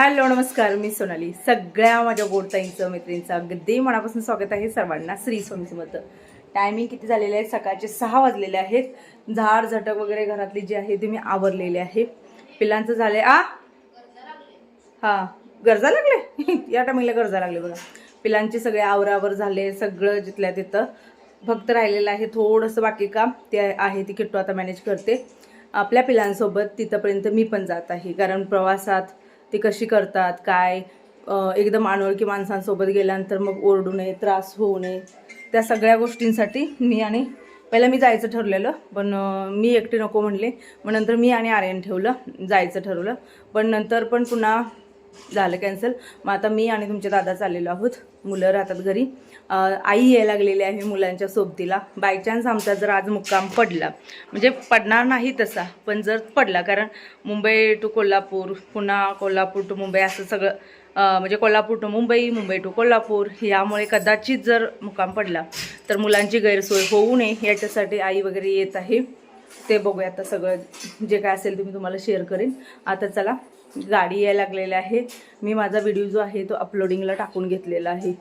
Hello नमस्कार. मी सोनाली. सगळ्या माझ्या गोडताईंचं मैत्रिणींचं अगदी मनापासून स्वागत आहे सर्वांना. श्री स्वामी समर्थ. टायमिंग किती झालेले आहे? सकाळचे सहा वाजलेले आहेत. झाड झटक वगैरे घरातली जी आहे ती मी आवरलेली आहे. पिलांचं झाले आ? हा. गरजा लागले? या टायमिंगला गरजा लागले बघा. पिलांचे सगळे आवरावर झाले सगळं जिथल्या तिथं. फक्त राहिलेलं आहे थोडंसं बाकी काम. ते आहे ती किट्टू आता मॅनेज करते. आपल्या पिलांसोबत तिथंपर्यंत मी पण जात आहे. कारण प्रवासात ते कशी करतात काय एकदम अनोळखी माणसांसोबत गेल्यानंतर मग ओरडू नये त्रास होऊ नये त्या सगळ्या गोष्टींसाठी मी आणि पहिलं मी जायचं ठरलेलं पण मी एकटी नको म्हणले. मग नंतर मी आणि आर्यन ठेवलं जायचं ठरवलं. पण नंतर पण पुन्हा झालं कॅन्सल मग आता मी आणि तुमच्या दादा चाललेलो आहोत. मुलं राहतात घरी. आई यायला लागलेली आहे मुलांच्या सोबतीला. बाय चान्स आमचा जर आज मुक्काम पडला. म्हणजे पडणार नाही तसा पण जर पडला कारण मुंबई टू कोल्हापूर पुन्हा कोल्हापूर टू मुंबई असं सगळं म्हणजे कोल्हापूर टू मुंबई मुंबई टू कोल्हापूर यामुळे कदाचित जर मुक्काम पडला तर मुलांची गैरसोय होऊ नये. याच्यासाठी आई वगैरे येत आहे. ते बघूया आता सगळं जे काय असेल ते मी तुम्हाला शेअर करेन. आता चला गाडी यायला लागलेली आहे मी माझा व्हिडिओ जो आहे तो अपलोडिंगला टाकून घेतलेला आहे.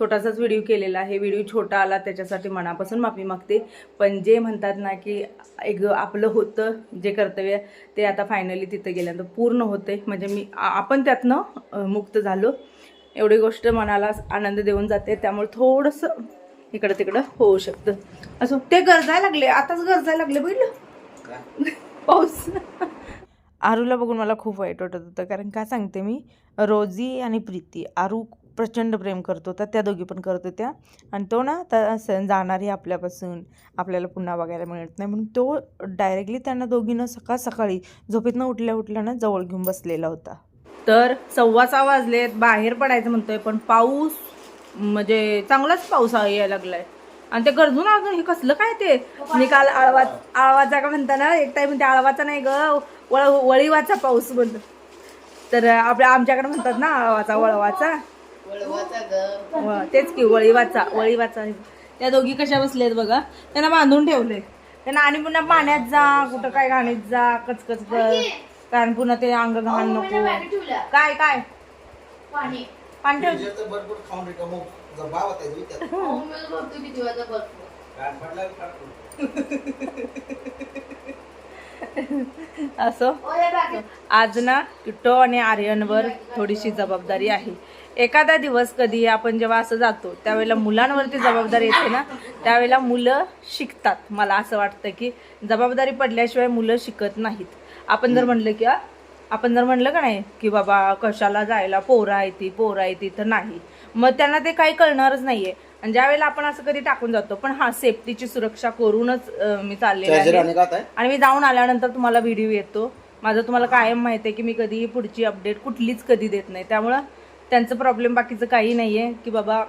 छोटासाच व्हिडिओ केलेला आहे. व्हिडिओ छोटा आला त्याच्यासाठी मनापासून माफी मागते. पण जे म्हणतात ना की एक आपलं होतं जे कर्तव्य ते आता फायनली तिथं गेल्यानंतर पूर्ण होते म्हणजे मी आपण त्यातनं मुक्त झालो. एवढी गोष्ट मनाला आनंद देऊन जाते. त्यामुळे थोडंसं इकडं तिकडं होऊ शकतं. असं ते गरजायला लागले. आताच गरजायला लागले बघितलं? पाऊस. आरूला बघून मला खूप वाईट वाटत होतं. कारण काय सांगते मी? रोजी आणि प्रीती आरू प्रचंड प्रेम करत होता. त्या दोघी पण करत होत्या. आणि तो ना त्या असं जाणारी आपल्यापासून. आपल्याला पुन्हा बघायला मिळत नाही. म्हणून तो डायरेक्टली त्यांना दोघीनं सकाळ सकाळी झोपेतनं उठल्या उठल्यानं जवळ घेऊन बसलेला होता. तर सव्वा सहा वाजलेत. बाहेर पडायचं म्हणतोय पण पाऊस म्हणजे चांगलाच पाऊस यायला लागलाय. आणि ते गरजून अजून हे कसलं काय ते? मी काल आळवा आळवाचा का म्हणता ना एक टाइम ते आळवाचा नाही ग वळ वळीवाचा पाऊस म्हणतो तर आपल्या आमच्याकडे म्हणतात ना आळवाचा वळवाचा. तेच की वळीवाचा वळीवाचा. त्या दोघी कशा बसल्यात बघा. त्यांना बांधून ठेवले त्यांना आणि पुन्हा पाण्यात जा कुठं काय घाणीत जा कचकच कर. कारण पुन्हा ते अंग घाण नको. काय काय? पाणी. पाणी ठेव. भरतो किती वाजता भरतो गाठ पडल्यावर फाटतो. असं? बाकी आज ना किट्टो आणि आर्यनवर थोडीशी जबाबदारी आहे. एखादा दिवस कधी आपण जेव्हा असं जातो त्यावेळेला मुलांवरती जबाबदारी येते ना त्यावेळेला मुलं शिकतात. मला असं वाटतं की जबाबदारी पडल्याशिवाय मुलं शिकत नाहीत. आपण जर म्हणलं की "आ, आपण जर म्हणलं का नाही की बाबा कशाला जायला पोरं आहे ती पोरं आहे ती तर नाही. मग त्यांना ते काही कळणारच नाहीये. आणि ज्या वेळेला आपण असं कधी टाकून जातो पण हा सेफ्टीची सुरक्षा करूनच अं, मी चाललेली आहे. आणि मी जाऊन आल्यानंतर तुम्हाला व्हिडिओ येतो. माझं तुम्हाला कायम माहिती आहे की मी कधीही पुढची अपडेट कुठलीच कधी देत नाही. त्यामुळं त्यांचं प्रॉब्लेम बाकीचं काही नाही आहे की बाबा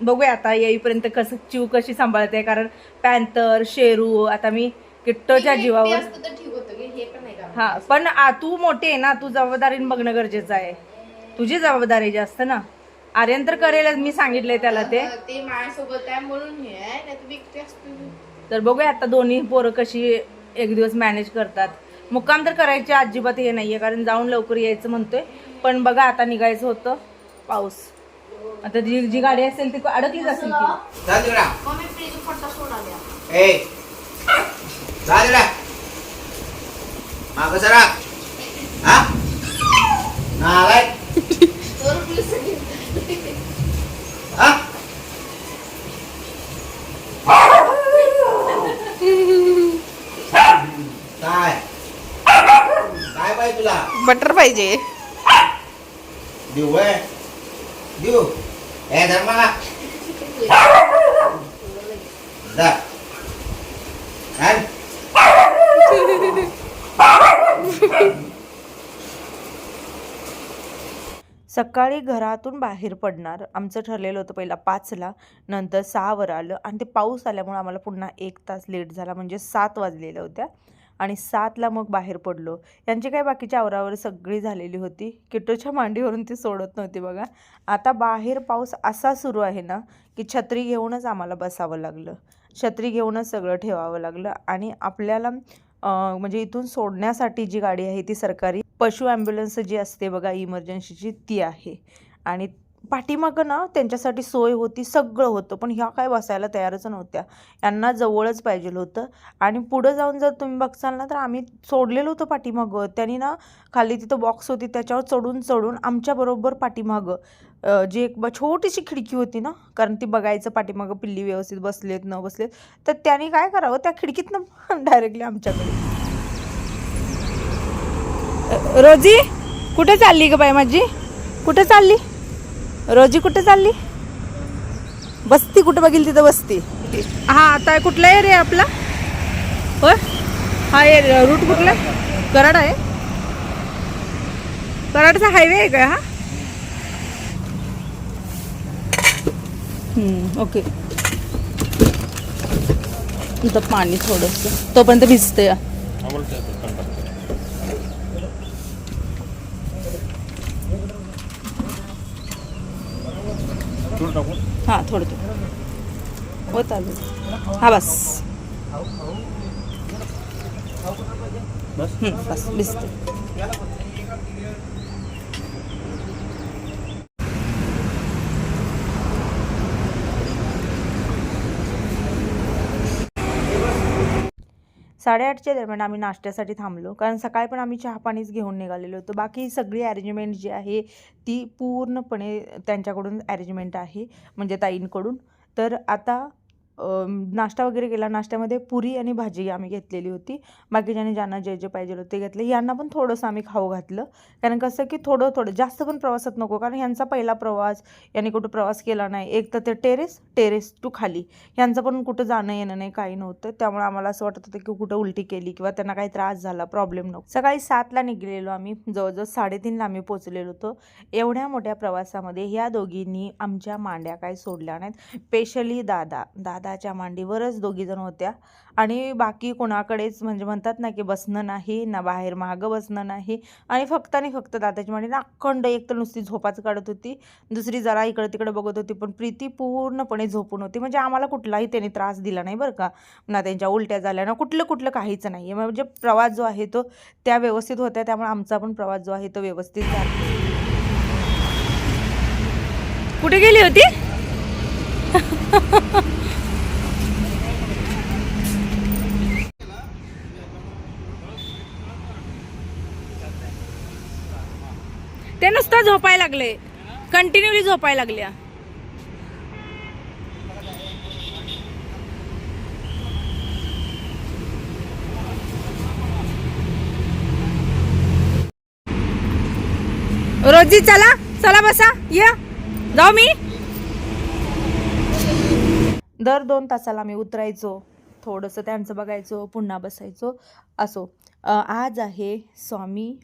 बघूया आता येईपर्यंत कसं चिव कशी सांभाळते. कारण पॅन्थर शेरू आता मी किट्टोच्या जीवावर असतं तर ठीक होतं की हे पण नाही का हा पण आ, तू मोठी आहे ना तू जबाबदारीने बघणं गरजेचं आहे. तुझी जबाबदारी जास्त ना. आर्यन तर करेलच मी सांगितलंय त्याला ते. ते माझ्यासोबत आहे म्हणून हे आहे नाही तर एकटे असतो तर बघूया आता दोन्ही पोरं कशी एक दिवस मॅनेज करतात. मुक्काम तर करायची अजिबात हे नाहीये कारण जाऊन लवकर यायचं म्हणतोय. पण बघा आता निघायचं होतं पाऊस. आता जी जी गाडी असेल ती अडकलीच असेल ती जा तिकडं. मम्मी फ्रीज फटा सोडाल्या ए जा तिकडं. मागं सरा हा नालाय तर प्लीज हा काय काय पाहिजे तुला बटर पाहिजे. देऊ देऊ. ए. सकाळी घरातून बाहेर पडणार. आमचं ठरलेलं होतं पहिला पाचला नंतर सहावर आलं आणि ते पाऊस आल्यामुळे आम्हाला पुन्हा एक तास लेट झाला. म्हणजे सात वाजलेल्या होत्या. आणि सातला मग बाहेर पडलो. यांची काय बाकीची आवरावर सगळी झालेली होती. किटोच्या मांडीवरून ती सोडत नव्हती बघा. आता बाहेर पाऊस असा सुरू आहे ना की छत्री घेऊनच आम्हाला बसावं लागलं. छत्री घेऊनच सगळं ठेवावं लागलं आणि आपल्याला म्हणजे इथून सोडण्यासाठी जी गाडी आहे ती सरकारी पशु ॲम्ब्युलन्स जी असते बघा इमर्जन्सीची ती आहे. आणि पाठीमागं ना त्यांच्यासाठी सोय होती सगळं होतं. पण ह्या काय बसायला तयारच नव्हत्या. यांना जवळच पाहिजे होतं. आणि पुढं जाऊन जर तुम्ही बघसाल ना तर आम्ही सोडलेलं होतं पाठीमागं. त्यांनी ना खाली तिथं बॉक्स होती त्याच्यावर चढून चढून आमच्याबरोबर पाठीमागं. जी एक ब छोटीशी खिडकी होती ना कारण ती बघायचं पाठीमागं पिल्ली व्यवस्थित बसलेत न बसलेत. तर त्यांनी काय करावं त्या खिडकीतनं डायरेक्टली आमच्याकडे. रोजी? कुठे चालली ग बाई माझी? कुठे चालली? रोजी कुठे चालली? बसती कुठं बघील तिथं बसती? हा आता कुठला एरिया आपला? होय? हा एरिया रूट कुठला? कराड आहे. कराडचा हायवे आहे का हा? हम्म, ओके इथं पाणी थोडंसं. तोपर्यंत भिजते या. थोडं होत आलं. हा बस. बस भिजते. साडेआठच्या दरम्यान आम्ही नाश्त्यासाठी थांबलो. कारण सकाळी पण आम्ही चहा पाणीच घेऊन निघालेलो होतो. बाकी सगळी अरेंजमेंट जी आहे ती पूर्णपणे त्यांच्याकडून अरेंजमेंट आहे म्हणजे ताईंकडून. तर आता नाश्ता वगैरे केला. नाश्त्यामध्ये पुरी आणि भाजी आम्ही घेतलेली होती. बाकीच्याने ज्यांना जे जे पाहिजे होते घेतले. यांना पण थोडंसं आम्ही खाऊ घातलं. कारण कसं की थोडं थोडं जास्त पण प्रवासात नको. कारण यांचा पहिला प्रवास यांनी कुठं प्रवास केला नाही. एक तर ते टेरेस टेरेस टू खाली. यांचं पण कुठं जाणं येणं नाही काही नव्हतं. त्यामुळे आम्हाला असं वाटत होतं की कुठं उलटी केली किंवा त्यांना काही त्रास झाला प्रॉब्लेम नको सकाळी सातला निघलेलो आम्ही. जवळजवळ साडेतीनला आम्ही पोचलेलो होतो. एवढ्या मोठ्या प्रवासामध्ये ह्या दोघींनी आमच्या मांड्या काय सोडल्या नाहीत. स्पेशली दादा. दादा दादाच्या मांडीवरच दोघीजण होत्या. आणि बाकी कोणाकडेच म्हणजे म्हणतात ना की बसणं नाही ना बाहेर मागं बसणं नाही. आणि फक्त आणि फक्त दादाची मांडी ना अखंड एक तर नुसती झोपाच काढत होती. दुसरी जरा इकडं तिकडं बघत होती पण प्रीती पूर्णपणे झोपून होती. म्हणजे आम्हाला कुठलाही त्यांनी त्रास दिला नाही बरं का. ना त्यांच्या उलट्या झाल्या ना कुठलं कुठलं काहीच नाही आहे म्हणजे प्रवास जो आहे तो त्या व्यवस्थित होत्या त्यामुळे आमचा पण प्रवास जो आहे तो व्यवस्थित झाला. कुठे गेली होती? ते नुसतं झोपायला लागले. कंटिन्युअली झोपायला लागल्या. रोजी चला चला बसा या. जाऊ मी. दर दोन तासाला मी उतरायचो. थोडंसं त्यांचं बघायचो पुन्हा बसायचो. असो. आज आहे स्वामी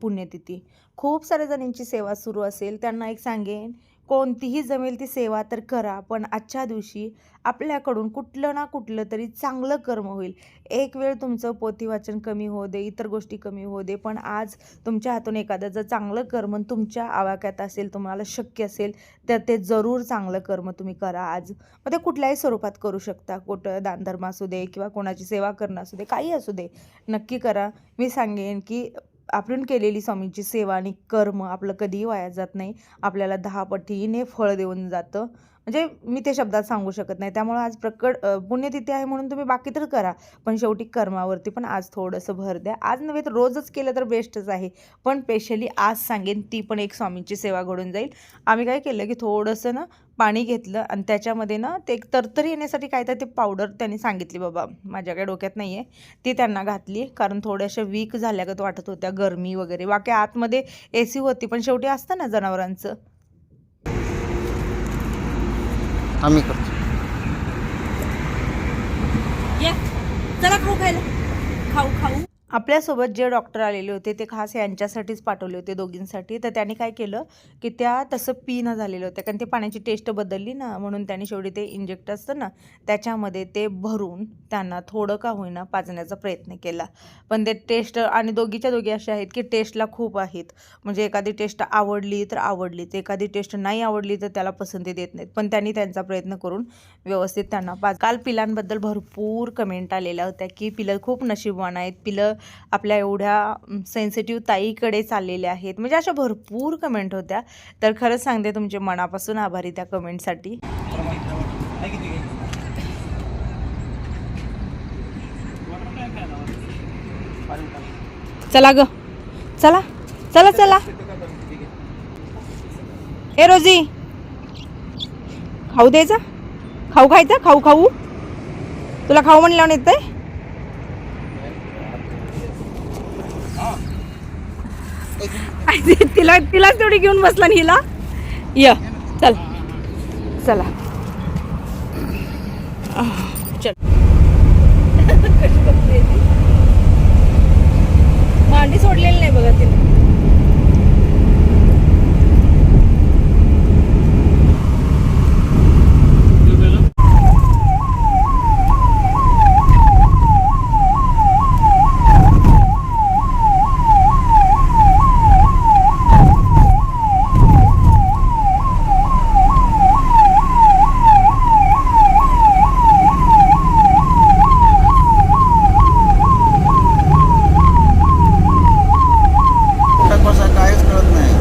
पुण्यतिथी. खूप साऱ्या जणींची सेवा सुरू असेल त्यांना एक सांगेन कोणतीही जमेल ती सेवा तर करा पण आजच्या दिवशी आपल्याकडून कुठलं ना कुठलं तरी चांगलं कर्म होईल. एक वेळ तुमचं पोथी वाचन कमी होऊ दे इतर गोष्टी कमी होऊ दे पण आज तुमच्या हातून एखाद्याचं चांगलं कर्म तुमच्या आवाक्यात असेल तुम्हाला शक्य असेल तर ते जरूर चांगलं कर्म तुम्ही करा आज. मग ते कुठल्याही स्वरूपात करू शकता. कुठं दानधर्म असू दे किंवा कोणाची सेवा करणं असू दे काही असू दे. नक्की करा. मी सांगेन की आपण केलेली स्वामींची सेवा आणि कर्म आपलं कधीही वाया जात नाही. आपल्याला दहा पटीने फळ देऊन जातं. म्हणजे मी ते शब्दात सांगू शकत नाही. त्यामुळे आज प्रकट पुण्यतिथी आहे म्हणून तुम्ही बाकी तर करा. पण शेवटी कर्मावरती पण आज थोडंसं भर द्या. आज नव्हे तर रोजच केलं तर बेस्टच आहे. पण स्पेशली आज सांगेन ती पण एक स्वामींची सेवा घडून जाईल. आम्ही काय केलं की थोडंसं ना पाणी घेतलं आणि त्याच्यामध्ये ना ते एक तरतरी येण्यासाठी काय तर ते पावडर त्यांनी सांगितली बाबा माझ्या डोक्यात नाही आहे ती त्यांना घातली. कारण थोड्याशा वीक झाल्यागत वाटत होत्या गरमी वगैरे. बाकी आतमध्ये ए सी होती पण शेवटी असतं ना जनावरांचं. आम्ही करतो. या. चला खाऊ खायला. खाऊ खाऊ. आपल्यासोबत जे डॉक्टर आलेले होते ते खास यांच्यासाठीच पाठवले होते दोघींसाठी. तर त्यांनी काय केलं की त्या तसं पिणं झालेलं होतं. कारण ते पाण्याची टेस्ट बदलली ना म्हणून त्यांनी शेवटी ते इंजेक्ट असतं ना त्याच्यामध्ये ते भरून त्यांना थोडं का होईना पाजण्याचा प्रयत्न केला. पण ते टेस्ट आणि दोघीच्या दोघी अशा आहेत की टेस्टला खूप आहेत. म्हणजे एखादी टेस्ट आवडली तर आवडली तर एखादी टेस्ट नाही आवडली तर त्याला पसंती देत नाहीत. पण त्यांनी त्यांचा प्रयत्न करून व्यवस्थित त्यांना पाज काल पिलांबद्दल भरपूर कमेंट आलेल्या होत्या की पिलं खूप नशीबवान आहेत. पिलं आपल्या एवढ्या सेन्सिटिव्ह ताईकडे चाललेल्या आहेत. म्हणजे अशा भरपूर कमेंट होत्या. तर खरंच सांगते तुमचे मनापासून आभारी त्या कमेंटसाठी चला ग. चला. चला चला. ए रोजी. खाऊ द्यायचा खाऊ खायचा? खाऊ खाऊ. तुला खाऊ म्हणल्यावर येतंय? तिला तिलाच तेवढी घेऊन बसला हिला. य चल. चला आह, चल कशी बघतेय ती. मांडी सोडलेली नाही बघा तिने बसा काहीच कळत नाही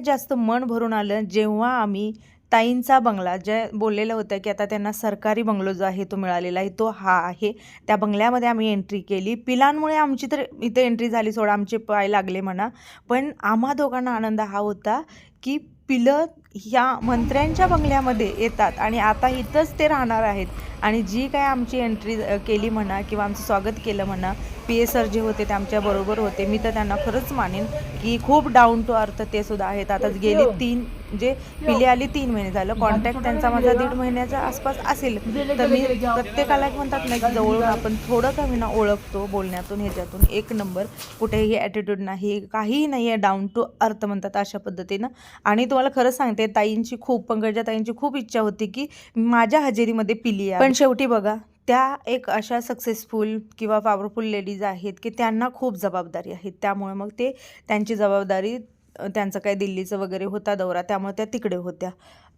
सगळ्यात जास्त मन भरून आलं जेव्हा आम्ही ताईंचा बंगला जे बोललेलं होतं की आता त्यांना सरकारी बंगलो जो आहे तो मिळालेला आहे तो हा आहे. त्या बंगल्यामध्ये आम्ही एंट्री केली. पिलांमुळे आमची तर इथे एंट्री झाली सोडा आमचे पाय लागले म्हणा. पण आम्हा दोघांना आनंद हा होता की पिलं ह्या मंत्र्यांच्या बंगल्यामध्ये येतात आणि आता इथंच ते राहणार आहेत. आणि जी काय आमची एंट्री केली म्हणा किंवा आमचं स्वागत केलं म्हणा पी ए सर जे होते ते आमच्याबरोबर होते. मी तर त्यांना खरंच मानेन की खूप डाऊन टू अर्थ ते सुद्धा आहेत. आता गेली तीन म्हणजे पिले आली तीन महिने झालं. कॉन्टॅक्ट त्यांचा माझा दीड महिन्याच्या आसपास असेल. तर मी प्रत्येकाला एक म्हणतात ना की जवळून आपण थोडं का विना ओळखतो बोलण्यातून ह्याच्यातून. एक नंबर. कुठेही ॲटिट्यूड नाही. काहीही नाही आहे. डाऊन टू अर्थ म्हणतात अशा पद्धतीनं. आणि तुम्हाला खरं सांगते ताईंची खूप पंकजा ताईंची खूप इच्छा होती की माझ्या हजेरीमध्ये पिली पण शेवटी बघा त्या एक अशा सक्सेसफुल किंवा पॉवरफुल लेडीज आहेत की त्यांना खूप जबाबदारी आहेत त्यामुळे मग ते त्यांची जबाबदारी त्यांचं काय दिल्लीचं वगैरे होता दौरा त्यामुळे त्या तिकडे होत्या.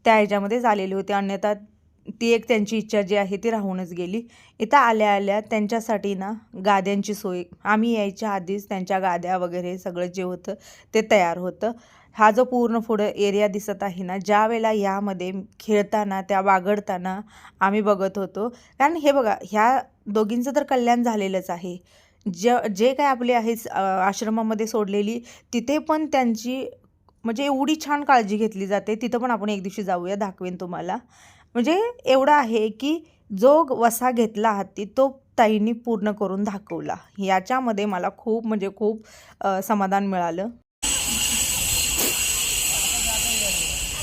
त्या ह्याच्यामध्ये झालेली होती. अन्यथा ती एक त्यांची इच्छा जी आहे ती राहूनच गेली. इथं आल्या आल्या त्यांच्यासाठी ना गाद्यांची सोय. आम्ही यायच्या आधीच त्यांच्या गाद्या वगैरे सगळं जे होतं ते तयार होतं. हा जो पूर्ण पुढं एरिया दिसत आहे ना ज्या वेळेला यामध्ये खेळताना त्या वागडताना आम्ही बघत होतो. कारण हे बघा ह्या दोघींचं तर कल्याण झालेलंच आहे. ज जे काय आपले आहे आश्रमामध्ये सोडलेली तिथे पण त्यांची म्हणजे एवढी छान काळजी घेतली जाते. तिथं पण आपण एक दिवशी जाऊया दाखवेन तुम्हाला. म्हणजे एवढं आहे की जो वसा घेतला हाती तो ताईंनी पूर्ण करून दाखवला. याच्यामध्ये मला खूप म्हणजे खूप समाधान मिळालं.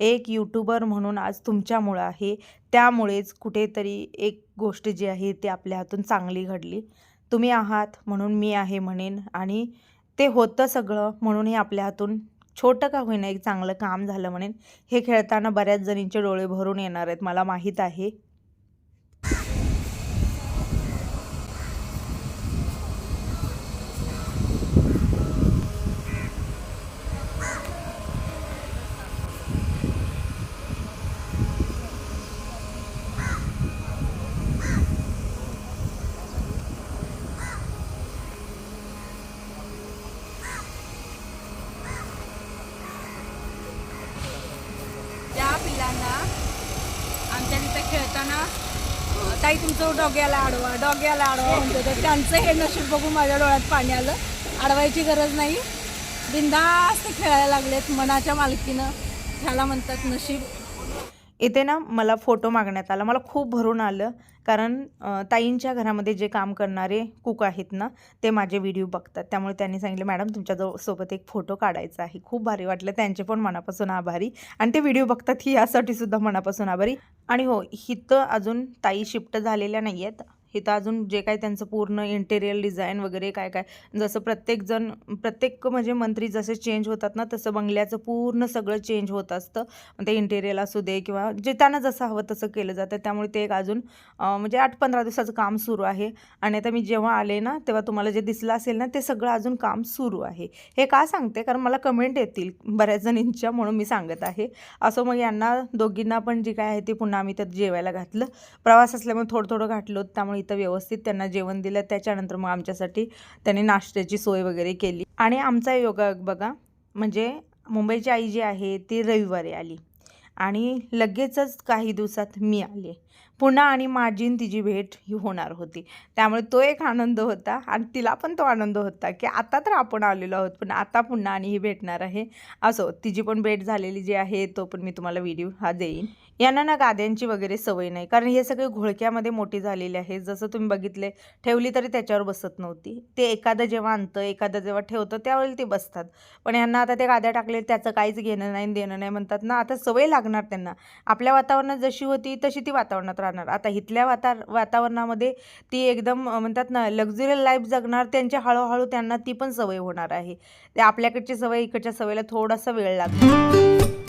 एक यूट्यूबर म्हणून आज तुमच्यामुळं आहे. त्यामुळेच कुठेतरी एक गोष्ट जी आहे ती आपल्या हातून चांगली घडली. तुम्ही आहात म्हणून मी आहे म्हणेन आणि ते होतं सगळं म्हणूनही आपल्या हातून छोटं का होईना एक चांगलं काम झालं म्हणेन. हे खेळताना बऱ्याच जणींचे डोळे भरून येणार आहेत मला माहीत आहे त्या पिल्लांना आमच्या तिथे खेळताना ताई तुमचं डॉग्याला आडवा डॉग्याला आडवा म्हणतो तर त्यांचं हे नशीब बघून माझ्या डोळ्यात पाणी आलं. आडवायची गरज नाही. बिंदास्त खेळायला लागलेत मनाच्या मालकीनं. ह्याला म्हणतात नशीब. इथे ना मला फोटो मागण्यात आला. मला खूप भरून आलं. कारण ताईंच्या घरामध्ये जे काम करणारे कुक आहेत ना ते माझे व्हिडिओ बघतात. त्यामुळे त्यांनी सांगितलं मॅडम तुमच्यासोबत एक फोटो काढायचा आहे. खूप भारी वाटलं. त्यांचे पण मनापासून आभारी. आणि ते व्हिडिओ बघतात ही यासाठी सुद्धा मनापासून आभारी. आणि हो हिथं अजून ताई शिफ्ट झालेल्या नाही आहेत इथं अजून जे काय त्यांचं पूर्ण इंटेरियर डिझाईन वगैरे काय काय जसं प्रत्येकजण प्रत्येक म्हणजे मंत्री जसे चेंज होतात ना तसं बंगल्याचं पूर्ण सगळं चेंज होत असतं. ते इंटेरियर असू दे किंवा जे त्यांना जसं हवं तसं केलं जातं. त्यामुळे ते एक अजून म्हणजे आठ पंधरा दिवसाचं काम सुरू आहे. आणि आता मी जेव्हा आले ना तेव्हा तुम्हाला जे दिसलं असेल ना ते सगळं अजून काम सुरू आहे. हे का सांगते? कारण मला कमेंट येतील बऱ्याच जणींच्या म्हणून मी सांगत आहे. असं मग यांना दोघींना पण जे काय आहे ते पुन्हा आम्ही त्यात जेवायला घातलं. प्रवास असल्यामुळे थोडं थोडं घातलं होतं त्यामुळे इथं व्यवस्थित त्यांना जेवण दिलं. त्याच्यानंतर मग आमच्यासाठी त्यांनी नाश्त्याची सोय वगैरे केली. आणि आमचा योगा बघा म्हणजे मुंबईची आई जी आहे ती रविवारी आली. आणि लगेचच काही दिवसात मी आले. पुन्हा आणि माझी तिची भेट ही होणार होती. त्यामुळे तो एक आनंद होता आणि तिला पण तो आनंद होता की आता तर आपण आलेलो आहोत पण आता पुन्हा आणि ही भेटणार आहे. असो तिची पण भेट झालेली जी आहे तो पण मी तुम्हाला व्हिडिओ हा देईन. यांना ना गाद्यांची वगैरे सवय नाही. कारण हे सगळे घोळक्यामध्ये मोठी झालेले आहे जसं तुम्ही बघितले ठेवली तरी त्याच्यावर बसत नव्हती. ते एखादं जेव्हा आणतं एखादं जेव्हा ठेवतं त्यावेळी ते बसतात. पण यांना आता ते गाद्या टाकले त्याचं काहीच घेणं नाही देणं नाही म्हणतात ना. आता सवय लागणार त्यांना. आपल्या वातावरणात जशी होती तशी ती वातावरणात राहणार. आता इथल्या वाता वातावरणामध्ये ती एकदम म्हणतात ना लक्झरी लाईफ जगणार त्यांच्या हळूहळू त्यांना ती पण सवय होणार आहे. ते आपल्याकडची सवय इकडच्या सवयीला थोडासा वेळ लागतो.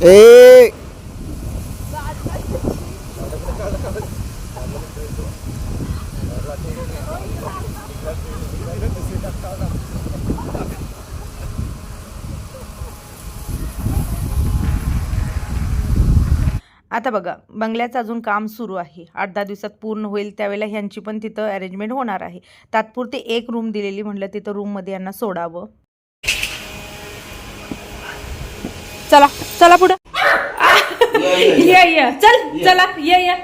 ए. आता बघा बंगल्याचं अजून काम सुरू आहे. आठ दहा दिवसात पूर्ण होईल त्यावेळेला ह्यांची पण तिथं अरेंजमेंट होणार आहे. तात्पुरती एक रूम दिलेली म्हटलं तिथं रूममध्ये यांना सोडावं. चला. चला पुढं. ये ये चल चला. ये ये.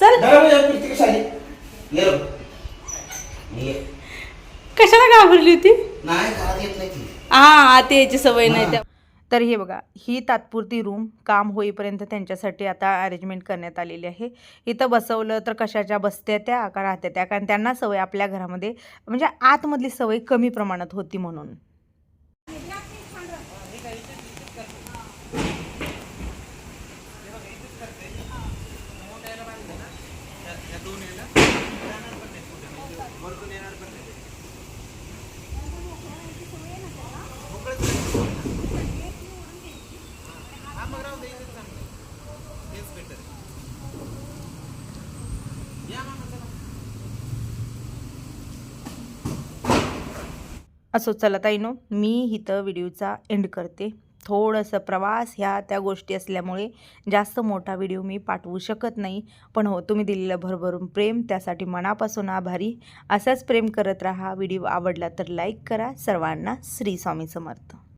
चल. कशाला? घाबरली होती? हा ते. याची सवय नाही त्या. तर हे बघा ही तात्पुरती रूम काम होईपर्यंत त्यांच्यासाठी आता अरेंजमेंट करण्यात आलेली आहे. इथं बसवलं तर कशाच्या बसत्या त्या का राहत्या त्या? कारण त्यांना सवय आपल्या घरामध्ये म्हणजे आतमधली सवय कमी प्रमाणात होती म्हणून. असो चला ताईनो मी इथं व्हिडिओचा एंड करते. थोडंसं प्रवास ह्या त्या गोष्टी असल्यामुळे जास्त मोठा व्हिडिओ मी पाठवू शकत नाही. पण हो तुम्ही दिलेलं भरभरून प्रेम त्यासाठी मनापासून आभारी. असंच प्रेम करत राहा. व्हिडिओ आवडला तर लाईक करा. सर्वांना श्री स्वामी समर्थ.